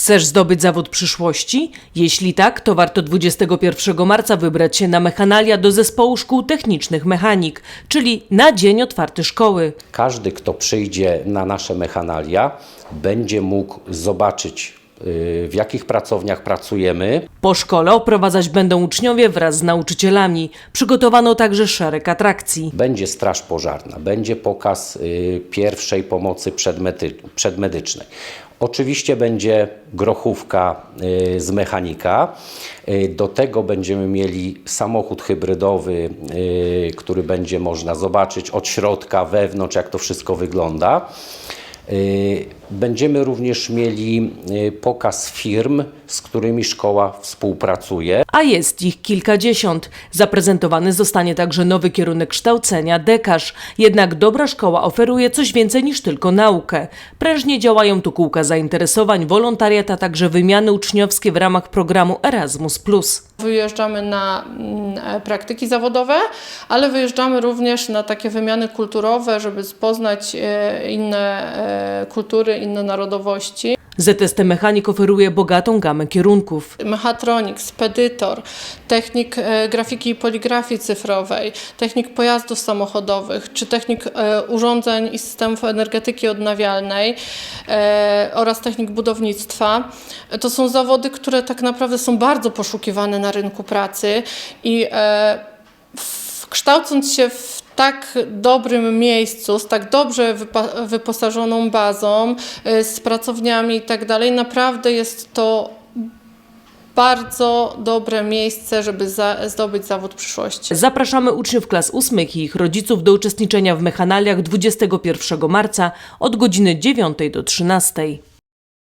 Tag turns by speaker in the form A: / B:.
A: Chcesz zdobyć zawód przyszłości? Jeśli tak, to warto 21 marca wybrać się na mechanalia do zespołu szkół technicznych mechanik, czyli na dzień otwarty szkoły.
B: Każdy, kto przyjdzie na nasze mechanalia, będzie mógł zobaczyć, w jakich pracowniach pracujemy,
A: Po szkole oprowadzać będą uczniowie wraz z nauczycielami. Przygotowano także szereg atrakcji.
B: Będzie straż pożarna, będzie pokaz y, pierwszej pomocy przedmedy- przedmedycznej. Oczywiście będzie grochówka y, z mechanika. Y, Do tego będziemy mieli samochód hybrydowy, y, który będzie można zobaczyć od środka, wewnątrz, jak to wszystko wygląda. Będziemy również mieli y, pokaz firm, z którymi szkoła współpracuje.
A: A jest ich kilkadziesiąt. Zaprezentowany zostanie także nowy kierunek kształcenia dekarz. Jednak dobra szkoła oferuje coś więcej niż tylko naukę. Prężnie działają tu kółka zainteresowań, wolontariat, a także wymiany uczniowskie w ramach programu Erasmus.
C: Wyjeżdżamy na mm, e, praktyki zawodowe, ale wyjeżdżamy również na takie wymiany kulturowe, żeby poznać e, inne e, kultury, inne narodowości.
A: ZST Mechanik oferuje bogatą gamę kierunków.
C: Mechatronik, spedytor, technik e, grafiki i poligrafii cyfrowej, technik pojazdów samochodowych, czy technik e, urządzeń i systemów energetyki odnawialnej e, oraz technik budownictwa. To są zawody, które tak naprawdę są bardzo poszukiwane na rynku pracy i w- kształcąc się w tak dobrym miejscu, z tak dobrze wyposażoną bazą, y, z pracowniami i tak dalej, naprawdę jest to bardzo dobre miejsce, żeby za- zdobyć zawód przyszłości.
A: Zapraszamy uczniów klas ósmych i ich rodziców do uczestniczenia w mechanaliach 21 marca od godziny 9 do 13.